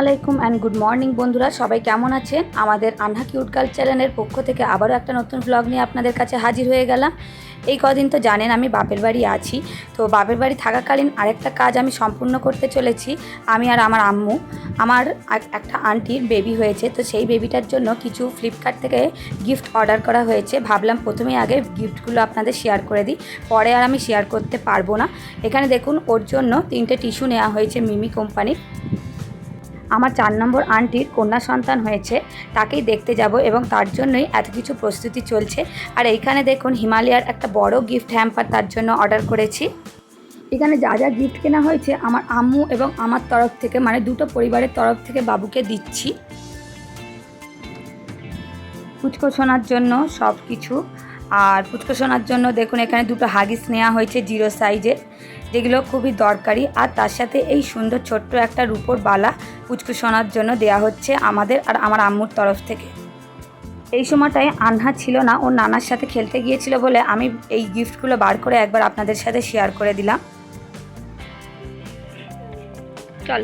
আলাইকুম and good morning বন্ধুরা, সবাই কেমন আছেন? আমাদের আনহা কিউট গার্ল চ্যানেলের পক্ষ থেকে আবারও একটা নতুন ব্লগ নিয়ে আপনাদের কাছে হাজির হয়ে গেলাম। এই কদিন তো জানেন আমি বাপের বাড়ি আছি, তো বাপের বাড়ি থাকাকালীন আরেকটা কাজ আমি সম্পূর্ণ করতে চলেছি। আমি আর আমার আম্মু, আমার একটা আন্টির বেবি হয়েছে, তো সেই বেবিটার জন্য কিছু ফ্লিপকার্ট থেকে গিফট অর্ডার করা হয়েছে। ভাবলাম প্রথমেই আগে গিফটগুলো আপনাদের শেয়ার করে দিই, পরে আর আমি শেয়ার করতে পারব না। এখানে দেখুন, ওর জন্য তিনটে টিস্যু নেওয়া হয়েছে মিমি কোম্পানির আমার চার নম্বর আন্টির কন্যা সন্তান হয়েছে, তাকেই দেখতে যাব এবং তার জন্যই এত কিছু প্রস্তুতি চলছে। আর এইখানে দেখুন, হিমালয়ার একটা বড় গিফট হ্যাম্পার তার জন্য অর্ডার করেছি। এখানে যা যা গিফট কেনা হয়েছে, আমার আম্মু এবং আমার তরফ থেকে মানে দুটো পরিবারের তরফ থেকে বাবুকে দিচ্ছি। পুচকো শোনার জন্য সব কিছু আর পুচকো শোনার জন্য দেখুন, এখানে দুটো হাগিস নেওয়া হয়েছে, জিরো সাইজের। যেগুলো খুবই দরকারি। আর তার সাথে এই সুন্দর ছোট্ট একটা রূপোর বালা পুচকু জন্য দেয়া হচ্ছে আমাদের আর আমার আম্মুর তরফ থেকে। এই সময়টায় আনহা ছিল না ওর নানার সাথে খেলতে গিয়েছিল বলে আমি এই গিফটগুলো বার করে একবার আপনাদের সাথে শেয়ার করে দিলাম। চল।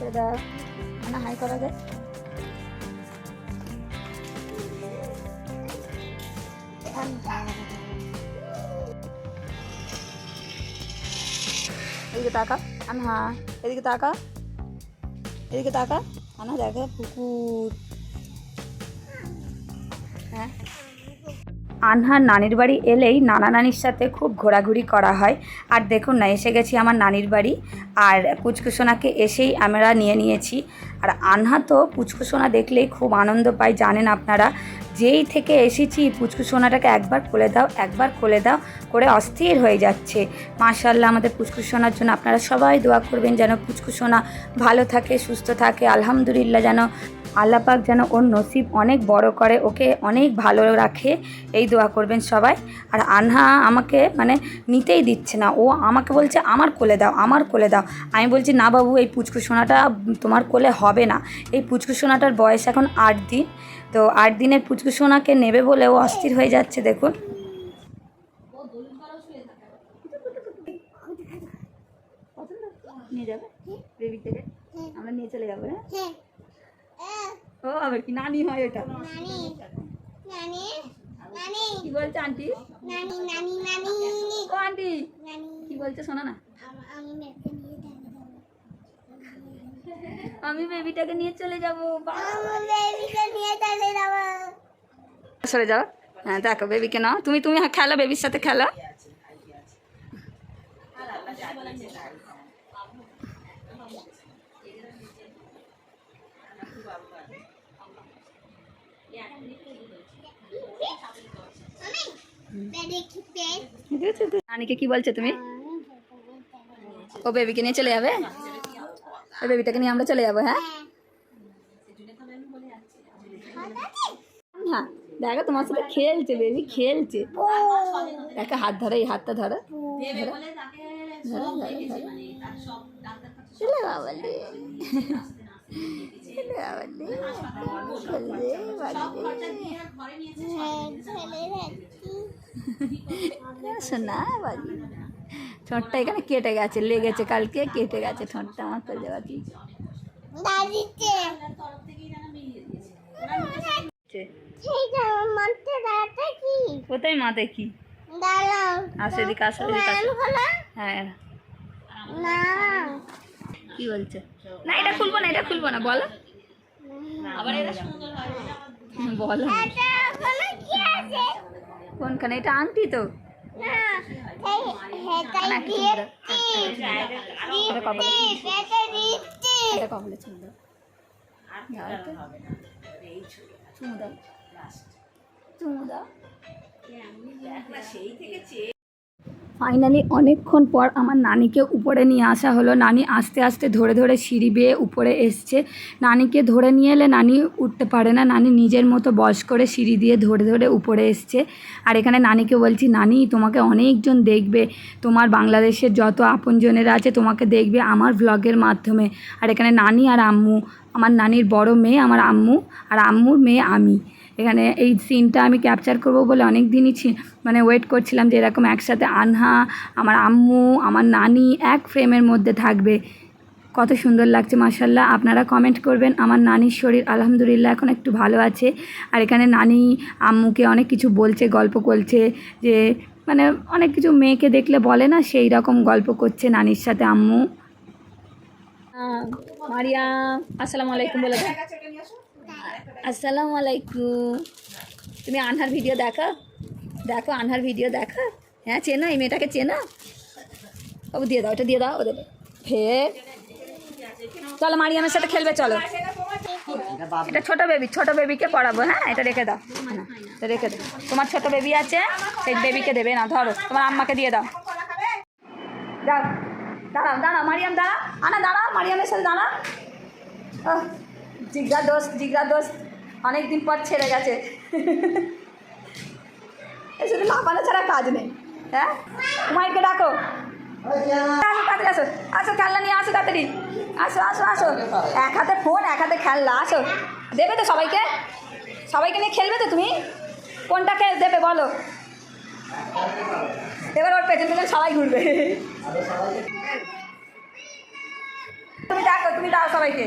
করে দাও। হাই করা যায় এদিকে তাকা। আনহা, এদিকে তাকা। এদিকে তাকা। আনা দেখে, পুকুর। হ্যাঁ। আনহার নানির বাড়ি এলেই নানা নানির সাথে খুব ঘোরাঘুরি করা হয়। আর দেখুন না, এসে গেছি আমার নানির বাড়ি। আর পুচকুসোনাকে এসেই আমরা নিয়ে নিয়েছি। আর আনহা তো পুচকুসোনা দেখলেই খুব আনন্দ পায়, জানেন আপনারা। যেই থেকে এসেছি পুচকুসোনাটাকে একবার খুলে দাও, একবার খুলে দাও, করে অস্থির হয়ে যাচ্ছে। মাশাল্লাহ আমাদের পুচকুসোনার জন্য আপনারা সবাই দোয়া করবেন যেন পুচকুসোনা ভালো থাকে, সুস্থ থাকে। আলহামদুলিল্লাহ যেন আল্লাপাক যেন ওর নসিব অনেক বড় করে ওকে অনেক ভালো রাখে। এই দোয়া করবেন সবাই। আর আনহা আমাকে মানে নিতেই দিচ্ছে না। ও আমাকে বলছে আমার কোলে দাও আমার কোলে দাও। আমি বলছি না বাবু এই পুচকু সোনাটা তোমার কোলে হবে না। এই পুচকু সোনাটার বয়স এখন আট দিন। তো আট দিনের পুচকু সোনাকে নেবে বলে ও অস্থির হয়ে যাচ্ছে দেখুন। নিয়ে যাবে? বেবি থেকে? আমরা নিয়ে চলে যাব হ্যাঁ। ও আবার কি নানি হয় এটা? নানি নানি নানি। কি বলছে আন্টি? নানি নানি নানি ও আন্টি। নানি। কি বলছে শোনো না। আমি বেবিটাকে নিয়ে চলে যাব আমার বেবিকে নিয়ে চলে যাব। সরে যাও। হ্যাঁ দেখো বেবিকে নাও। তুমি তুমি খেলো বেবির সাথে খেলো। নানিকে কি বলছো তুমি? ও বেবিকে নিয়ে চলে যাবে? ও বেবিটাকে নিয়ে আমরা চলে যাব হ্যাঁ? হ্যাঁ দেখো তোমার সাথে খেলছে বেবি খেলছে। দেখো হাত ধরো, এই হাতটা ধরো। চলে বাবালে চলে বাবালে শোনা বাজি ঠোঁটটা এখানে কেটে গেছে লেগেছে কালকে কেটে গেছে ঠোঁটটা আমার করে দেওয়া কি কোথায় মা দেখি দাঁড়াও। আসে এদিকে আসো। এদিকে হ্যাঁ না। কি বলছে? না এটা খুলবো না এটা খুলবো না বলো। এটা আছে? কোনখানে? এটা আংটি তো। কপালে দাও এটা কপালে চুমু দাও। চুমু দাও। সেই দাও ফাইনালি অনেকক্ষণ পর আমার নানিকে উপরে নিয়ে আসা হলো। নানি আস্তে আস্তে ধরে ধরে সিঁড়ি বেয়ে উপরে এসছে। নানিকে ধরে নিয়ে এলে নানি উঠতে পারে না। নানি নিজের মতো বস করে সিঁড়ি দিয়ে ধরে ধরে উপরে এসছে। আর এখানে নানিকে বলছি, নানি, তোমাকে অনেকজন দেখবে। তোমার বাংলাদেশের যত আপনজনেরা আছে, তোমাকে দেখবে আমার ভ্লগের মাধ্যমে। আর এখানে নানি আর আম্মু, আমার নানির বড় মেয়ে, আমার আম্মু, আর আম্মুর মেয়ে আমি। এখানে এই সিনটা আমি ক্যাপচার করব বলে অনেক দিনই মানে ওয়েট করছিলাম যে এরকম একসাথে আনহা, আমার আম্মু, আমার নানি এক ফ্রেমের মধ্যে থাকবে। কত সুন্দর লাগছে মাসাল্লাহ আপনারা কমেন্ট করবেন, আমার নানির শরীর আলহামদুলিল্লাহ এখন একটু ভালো আছে। আর এখানে নানি আম্মুকে অনেক কিছু বলছে, গল্প করছে যে মানে অনেক কিছু মেয়েকে দেখলে বলে না, সেই রকম গল্প করছে নানির সাথে আম্মু। মারিয়াম, আসসালামু আলাইকুম বলে আসসালামু আলাইকুম। তুমি আনহার ভিডিও দেখো? দেখো, আনহার ভিডিও দেখো? হ্যাঁ চেনো? এই মেয়েটাকে চেনো? ও দিয়ে দাও ওটা দিয়ে দাও, ওদের। ফের চলো, মারিয়ামের সাথে খেলবে, চলো। এটা ছোট বেবি ছোট বেবিকে পড়াবো হ্যাঁ? এটা রেখে দাও। এটা রেখে দাও। তোমার ছোট বেবি আছে? সেই বেবিকে দেবে, না, ধরো। তোমার আম্মাকে দিয়ে দাও। দাও। দাঁড়াও দাঁড়াও, মারিয়াম, দাঁড়া। আনা দাঁড়া মারিয়ামের সাথে দাঁড়া। জিগরা দোস্ত জিগরা দোস্ত অনেক দিন পর ছেড়ে গেছে। এই শুধু লাফানো ছাড়া কাজ নেই হ্যাঁ? মাইকে ডাকো। আসো আসো আসো খেলনা নিয়ে আসো তাড়াতাড়ি। আসো আসো আসো। এক হাতে ফোন এক হাতে খেলনা, আসো। দেবে তো সবাইকে? সবাইকে নিয়ে খেলবে তো তুমি? কোনটাকে দেবে বলো। এবার ওর পেছন পেছন সবাই ঘুরবে। তুমি ডাকো, তুমি দাও সবাইকে।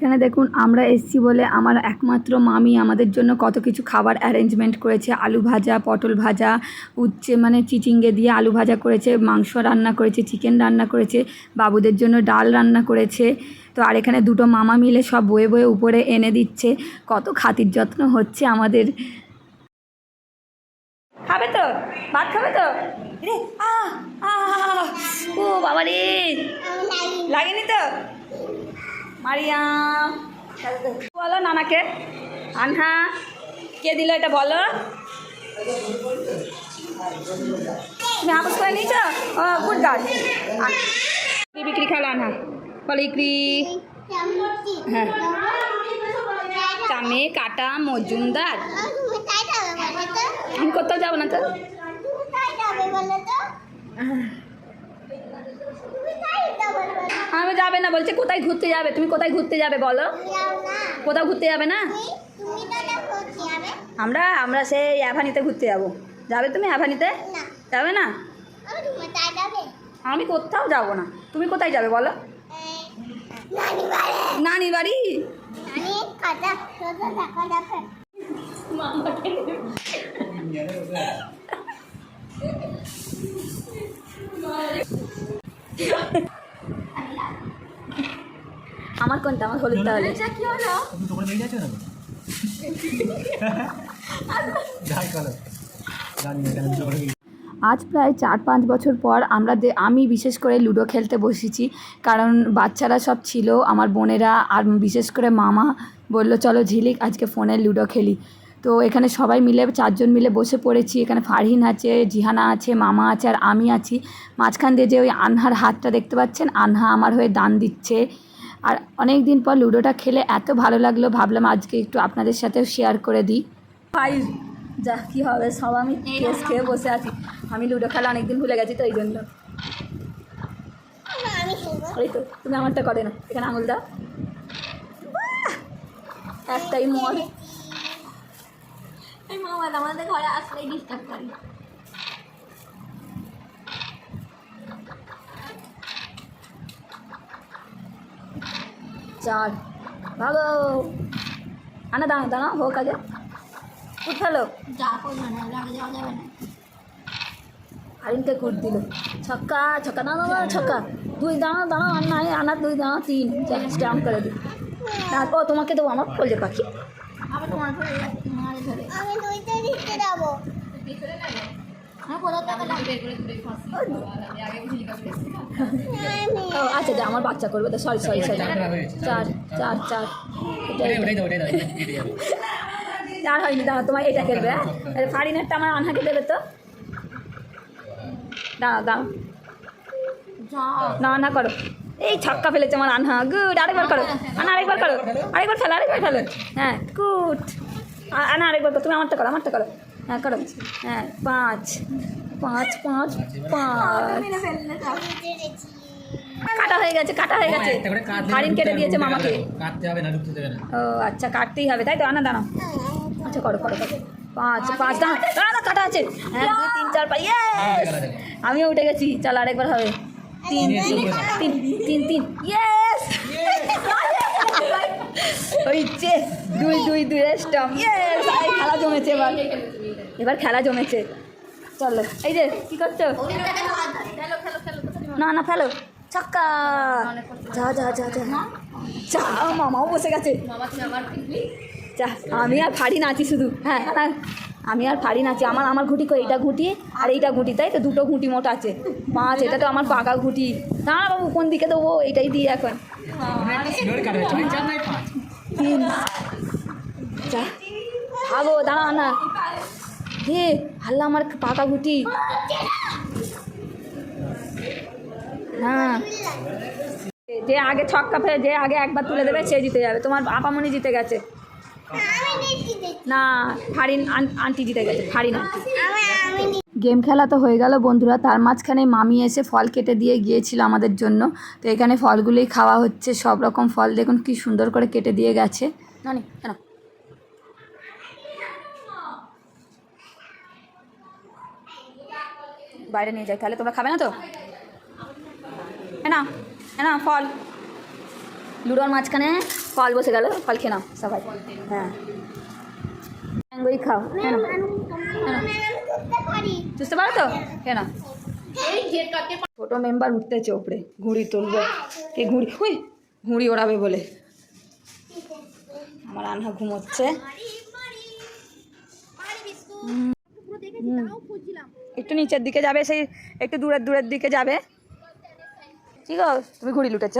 এখানে দেখুন আমরা এসছি বলে আমার একমাত্র মামি আমাদের জন্য কত কিছু খাবার অ্যারেঞ্জমেন্ট করেছে। আলু ভাজা পটল ভাজা উচ্ছে মানে চিচিঙ্গে দিয়ে আলু ভাজা করেছে মাংস রান্না করেছে চিকেন রান্না করেছে বাবুদের জন্য ডাল রান্না করেছে। তো আর এখানে দুটো মামা মিলে সব বয়ে বয়ে উপরে এনে দিচ্ছে। কত খাতির যত্ন হচ্ছে আমাদের। খাবে তো? ভাত খাবে তো? রে আ আ ও বাবা রে লাগেনি তো? মারিয়াম বলো নানাকে। আনহা কে দিল এটা বলো? তুমি আপস করে নিয়েছ? ও গুড গার্ল। বিক্রি খেলো আনহা। বলো ইক্রি। হ্যাঁ। চামে কাটা মজুমদার। আমি কোথাও যাব না তো আমি যাবে না বলছে কোথায় ঘুরতে যাবে? তুমি কোথায় ঘুরতে যাবে বলো? কোথাও ঘুরতে যাবে না? আমরা আমরা সেই অ্যাভানিতে ঘুরতে যাব। যাবে তুমি অ্যাভানিতে যাবে না? আমি কোথাও যাব না। তুমি কোথায় যাবে বলো? নানি বাড়ি। আমার কোনটা? আমার হলুদ। তাহলে তুমি তোমার বেরিয়ে আছো না যাই জানি না কেন আজ প্রায় চার পাঁচ বছর পর আমরা দে- আমি বিশেষ করে লুডো খেলতে বসেছি কারণ বাচ্চারা সব ছিল আমার বোনেরা আর বিশেষ করে মামা বলল চলো ঝিলিক আজকে ফোনে লুডো খেলি। তো এখানে সবাই মিলে চারজন মিলে বসে পড়েছি। এখানে ফারহিন আছে জিহানা আছে মামা আছে আর আমি আছি। মাঝখান দিয়ে যে ওই আনহার হাতটা দেখতে পাচ্ছেন? আনহা আমার হয়ে দান দিচ্ছে। আর অনেক দিন পর লুডোটা খেলে এত ভালো লাগল ভাবলাম আজকে একটু আপনাদের সাথেও শেয়ার করে দিই। ভাই যা কী হবে? সব আমি টেস খেয়ে বসে আছি। আমি লুডো খেলা অনেকদিন ভুলে গেছি তো এই জন্য। এই তো তুমি আমারটা করে না এখানে আঙুল দাও। একটাই মর আমাদের ঘরে আসলেই ডিস্টার্ব করি। চার। ভালো আনা দাঁড়া দাঁড়া হোক আগে। উঠালো। যা করবে না লাগে যাওয়া যাবে না আরিনকে কুট দিল। ছক্কা ছক্কা দাঁড়া দাঁড়া ছক্কা। দুই দাঁড়া দাঁড়া আন্না আনার দুই দাঁড়া তিন। স্ট্যাম্প করে দিই। ও তোমাকে দেবো আমার কলজে পাখি। আবার তোমার আমি দুইটা দিতে যাব। আচ্ছা যা আমার বাচ্চা করবে। তো সরি সরি সরি চার চার চার। দাও দাও আর হয়নি দাঁড়া তোমার এটা খেলবে হ্যাঁ? ফারিনেরটা আমার আনহাকে দেবে তো? দাঁড়া দাঁড়া। যা। না না করো। এই ছক্কা ফেলেছে আমার আনহা। গুড আরেকবার করো। আনা আরেকবার করো। আরেকবার খেলো। আরেকবার খেলো হ্যাঁ গুড। আনা আরেকবার করো। তুমি আমারটা করো আমারটা করো। হ্যাঁ করো হ্যাঁ পাঁচ। পাঁচ পাঁচ পাঁচ। কাটা হয়ে গেছে কাটা হয়ে গেছে। ফারিন কেটে দিয়েছে মামাকে। কাটতে হবে না ঢুকতে দেবে না। ও আচ্ছা কাটতেই হবে। তাই তো? আনা দাঁড়াও। আচ্ছা করো করো করো। পাঁচ পাঁচ দাঁড়া দাঁড়া কাটা আছে। এক দুই তিন চার পাঁচ। ইয়েস আমিও উঠে গেছি। চল আরেকবার হবে। তিন তিন তিন তিন ইয়েস হইছে দুই দুই দুই স্টম ইয়েস খেলা জমেছে এবার। এবার খেলা জমেছে। চলো, এই যে, কি করছ? না না, ফেলো। ছক্কা। যা যা যা যা। যা, মামাও বসে গেছে। যা, আমি আর ফাড়ি নাচি শুধু। হ্যাঁ হ্যাঁ আমি আর ফাড়ি নাচি। আমার আমার ঘুটি কই? এইটা ঘুটি আর এইটা ঘুটি, তাই তো? দুটো ঘুটি মোট আছে। মাছ এটা তো আমার পাকা ঘুটি। না, বাবু, কোন দিকে দেবো? এটাই দিই এখন। যা, ভাগো দাঁড়া না। হে হাল্লা আমার পাকা ঘুটি হ্যাঁ যে আগে ছক্কা ফেলে, যে আগে একবার তুলে দেবে, সে জিতে যাবে। তোমার আপামনি জিতে গেছে। না, ফারিন আন- আন্টি জিতে গেছে, ফারিন গেম খেলা তো হয়ে গেল বন্ধুরা, তার মাঝখানে মামি এসে ফল কেটে দিয়ে গিয়েছিল আমাদের জন্য। তো এখানে ফলগুলোই খাওয়া হচ্ছে, সব রকম ফল দেখুন কি সুন্দর করে কেটে দিয়ে গেছে। না নি কেন বাইরে নিয়ে যাই তাহলে তোমরা খাবে না তো? না না ফল। লুডোর মাঝখানে ফল বসে গেল ফল খেয়ে নাও সবাই। হ্যাঁ। ম্যাঙ্গোই খাও হ্যাঁ বুঝতে পারো তো? কেন ছোটো মেম্বার উঠতেছে ওপরে ঘুড়ি তুলবে। কে ঘুড়ি? হুই ঘুড়ি ওড়াবে বলে। আমার আনহা ঘুমোচ্ছে। হুম। একটু নিচের দিকে যাবে, সেই একটু দূরের দূরের দিকে যাবে। কি গো, তুমি ঘুড়ি লুটেছ?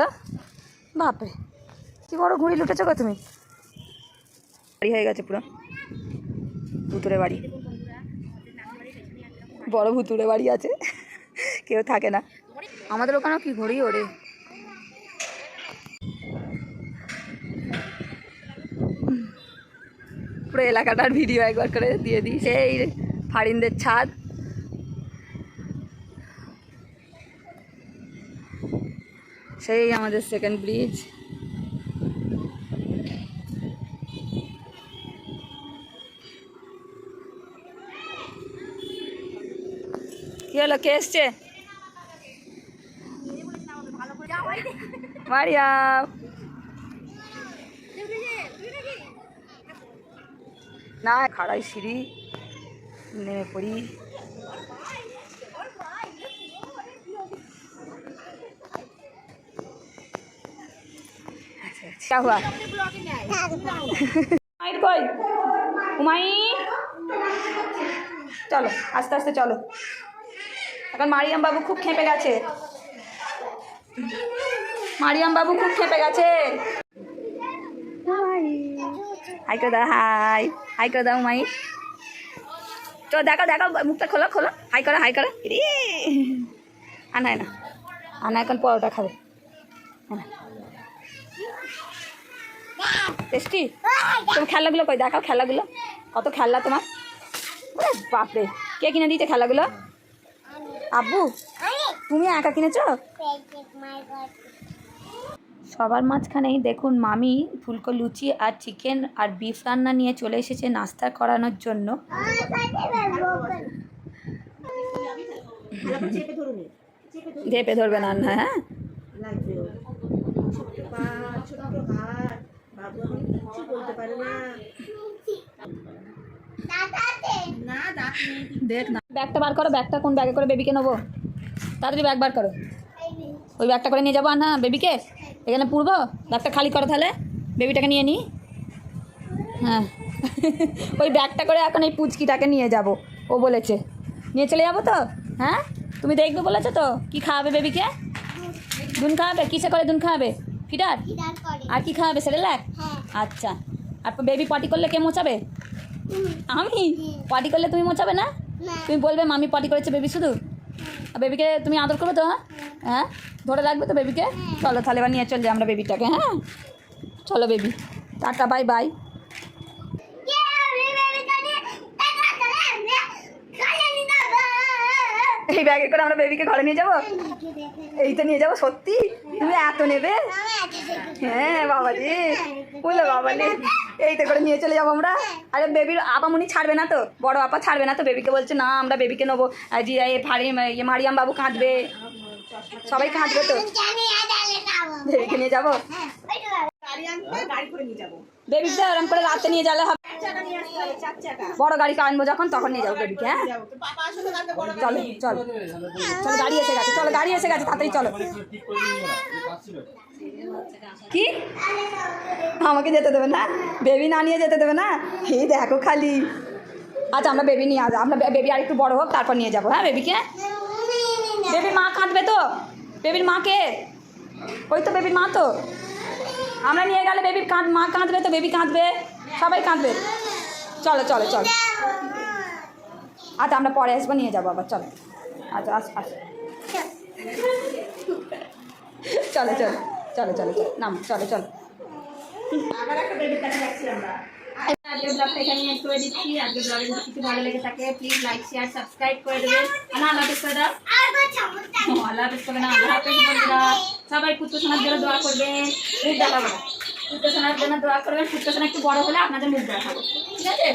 বাপরে, কি বড় ঘুড়ি লুটেছ গো তুমি? বাড়ি হয়ে গেছে পুরো। ভুতুরে বাড়ি। বড় ভুতুরে বাড়ি আছে। কেউ থাকে না। আমাদের ওখানেও কি ঘুড়ি ওরে? পুরো এলাকাটার ভিডিও একবার করে দিয়ে দিই। সেই ফারিনদের ছাদ। সেই আমাদের সেকেন্ড ব্রিজ কি হলো কে এসছে? মারিয়াম না খাড়াই সিঁড়ি নেমে পড়ি। क्या हुआ মাইট কই হুমাই চলো আস্তে আস্তে চলো এখন মারিয়াম বাবু খুব খেপে গেছে মারিয়াম বাবু খুব খেপে গেছে হাই করে দাও হাই হাই করে দাও মাই তো দেখো দেখো মুখটা খোলো খোলো হাই করো হাই করো রে আনা না আনা এখন পরোটা খাবে আনা। টেস্টি তুমি খেলাগুলো কই? দেখাও খেলাগুলো। কত খেলনা তোমার? বাপরে। কে কিনে দিয়েছে খেলাগুলো? আব্বু তুমি একা কিনেছো? সবার মাঝখানেই দেখুন মামি ফুলকো লুচি আর চিকেন আর বিফ রান্না নিয়ে চলে এসেছে নাস্তা করানোর জন্য। ধরবে না না। হ্যাঁ দেখ না। ব্যাগটা বার করো ব্যাগটা কোন ব্যাগে করে বেবিকে নেব? তাড়াতাড়ি ব্যাগ বার করো। ওই ব্যাগটা করে নিয়ে যাব আর না বেবিকে এখানে পুরবো ব্যাগটা খালি করো তাহলে। বেবিটাকে নিয়ে নিই হ্যাঁ। ওই ব্যাগটা করে এখন এই পুচকিটাকে নিয়ে যাব ও বলেছে। নিয়ে চলে যাব তো? হ্যাঁ? তুমি দেখবে বলেছ তো? কি খাওয়াবে বেবিকে দুন খাওয়াবে? কিসে করে দুন খাওয়াবে? ফিটার আর কি খাওয়াবে সেরেলাক? হ্যাঁ। আচ্ছা। আর বেবি পটি করলে কে মোচাবে আমি? পটি করলে তুমি মোচাবে না? তুমি বলবে মামি পটি করেছে বেবি শুধু? আর বেবিকে তুমি আদর করবে তো হ্যাঁ? হ্যাঁ। ধরে রাখবে তো বেবিকে চলো তাহলে এবার নিয়ে চল আমরা বেবিটাকে হ্যাঁ? চলো বেবি টাটা বাই বাই. এই ব্যাগে করে আমরা বেবিকে ঘরে নিয়ে যাব? এই তো নিয়ে যাব সত্যি? তুমি এত নেবে? হ্যাঁ। বাবা রে বলে বাবা রে এইতে করে নিয়ে চলে যাব আমরা। আরে বেবির আপামুনি ছাড়বে না তো। বড় আপা ছাড়বে না তো। বেবিকে বলছে না আমরা বেবিকে নেব। আর জি এ ভারি ইয়ে মারিয়াম বাবু কাঁদবে। সবাই কাঁদবে তো। বেবিকে নিয়ে যাব? হ্যাঁ। বেবিকে ওরম করে রাতে নিয়ে গেলে হবে। বড় গাড়ি আনব যখন? তখন নিয়ে যাব বেবিকে হ্যাঁ? চলো চলো। চলো গাড়ি এসে গেছে চলো গাড়ি এসে গেছে তাড়াতাড়ি চলো। কি? আমাকে যেতে দেবে না? বেবি না নিয়ে যেতে দেবে না? এই দেখো খালি। আচ্ছা আমরা বেবি নিয়ে আসব আমরা বেবি আর একটু বড় হোক তারপর নিয়ে যাব হ্যাঁ বেবিকে? বেবির মা কাঁদবে তো? বেবির মাকে? ওই তো বেবির মা তো। আমরা নিয়ে গেলে বেবির কাঁদ মা কাঁদবে তো বেবি কাঁদবে। সবাই কাঁদবে। চলো চলো চলো। আচ্ছা আমরা পরে আসব, নিয়ে যাব আবার, চলো। আচ্ছা আস আস। চলো চলো চলো চলো চলো, নাম, চলো চলো। করে দিচ্ছি। কিছু লেগে থাকে প্লিজ সাবস্ক্রাইব করে হাফেজ বন্ধুরা সবাই পুত্র সোনার জন্য দোয়া না পুত্র সোনার জন্য দোয়া করবেন পুত্র সোনা একটু বড় হলে আপনাদের মুখ দেখাবো। ঠিক আছে?